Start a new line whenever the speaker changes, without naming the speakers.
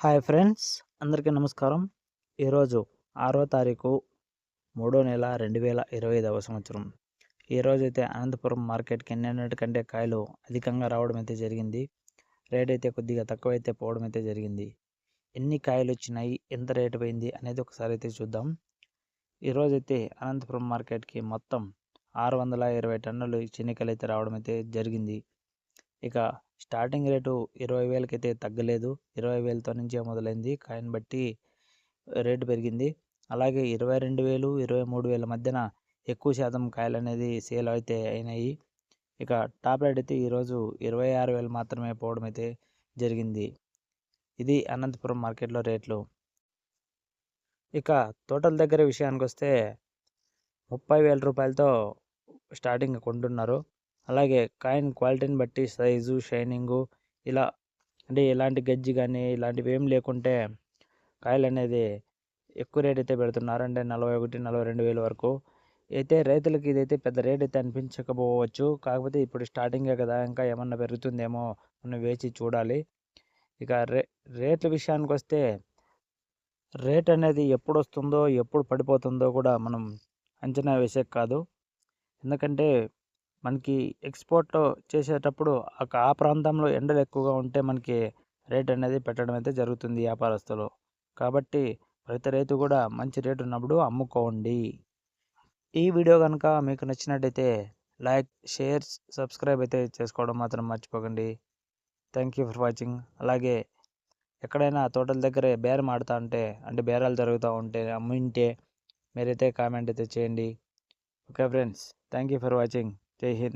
Hi friends అందరికీ నమస్కారం. ఈరోజు ఆరో తారీఖు మూడో నెల రెండు వేల ఇరవై ఐదవ సంవత్సరం. ఈరోజు అయితే అనంతపురం మార్కెట్కి నిన్నటికంటే కాయలు అధికంగా రావడం అయితే జరిగింది. రేట్ అయితే కొద్దిగా తక్కువైతే పోవడం అయితే జరిగింది. ఎన్ని కాయలు వచ్చినాయి ఎంత రేటు పోయింది అనేది ఒకసారి అయితే చూద్దాం. ఈరోజైతే అనంతపురం మార్కెట్కి మొత్తం ఆరు వందల ఇరవై టన్నులు చినికలు అయితే రావడం అయితే జరిగింది. ఇక స్టార్టింగ్ రేటు ఇరవై వేలకైతే తగ్గలేదు. ఇరవై వేలతో నుంచే మొదలైంది. కాయని బట్టి రేటు పెరిగింది. అలాగే ఇరవై రెండు వేలు ఇరవై మూడు వేల మధ్యన ఎక్కువ శాతం కాయలు అనేది సేల్ అయితే అయినాయి. ఇక టాప్ రేట్ అయితే ఈరోజు ఇరవై ఆరు వేలు మాత్రమే పోవడం అయితే జరిగింది. ఇది అనంతపురం మార్కెట్లో రేట్లు. ఇక తోటల దగ్గర విషయానికి వస్తే ముప్పై వేల రూపాయలతో స్టార్టింగ్ కొంటున్నారు. అలాగే కాయిన్ క్వాలిటీని బట్టి సైజు షైనింగు ఇలా అంటే ఎలాంటి గజ్జి కానీ ఇలాంటివి ఏం లేకుంటే కాయలు అనేది ఎక్కువ రేట్ అయితే పెడుతున్నారు. అంటే నలభై ఒకటి నలభై రెండు వేల వరకు. అయితే రైతులకి ఇదైతే పెద్ద రేట్ అయితే అనిపించకపోవచ్చు. కాకపోతే ఇప్పుడు స్టార్టింగే కదా ఇంకా ఏమన్నా పెరుగుతుందేమో మనం వేచి చూడాలి. ఇక రే రేట్ల విషయానికి వస్తే రేట్ అనేది ఎప్పుడు వస్తుందో ఎప్పుడు పడిపోతుందో కూడా మనం అంచనా వేసే కాదు. ఎందుకంటే మనకి ఎక్స్పోర్ట్ చేసేటప్పుడు ఆ ప్రాంతంలో ఎండలు ఎక్కువగా ఉంటే మనకి రేట్ అనేది పెట్టడం అయితే జరుగుతుంది వ్యాపారస్తులు. కాబట్టి ప్రతి రైతు కూడా మంచి రేటు ఉన్నప్పుడు అమ్ముకోండి. ఈ వీడియో కనుక మీకు నచ్చినట్టయితే లైక్ షేర్ సబ్స్క్రైబ్ అయితే చేసుకోవడం మాత్రం మర్చిపోకండి. Thank you for watching. అలాగే ఎక్కడైనా తోటల దగ్గర బేరం ఆడుతూ ఉంటే అంటే బేరాలు జరుగుతూ ఉంటే అమ్మింటే మీరైతే కామెంట్ అయితే చేయండి. Okay friends thank you for watching. จะเห็น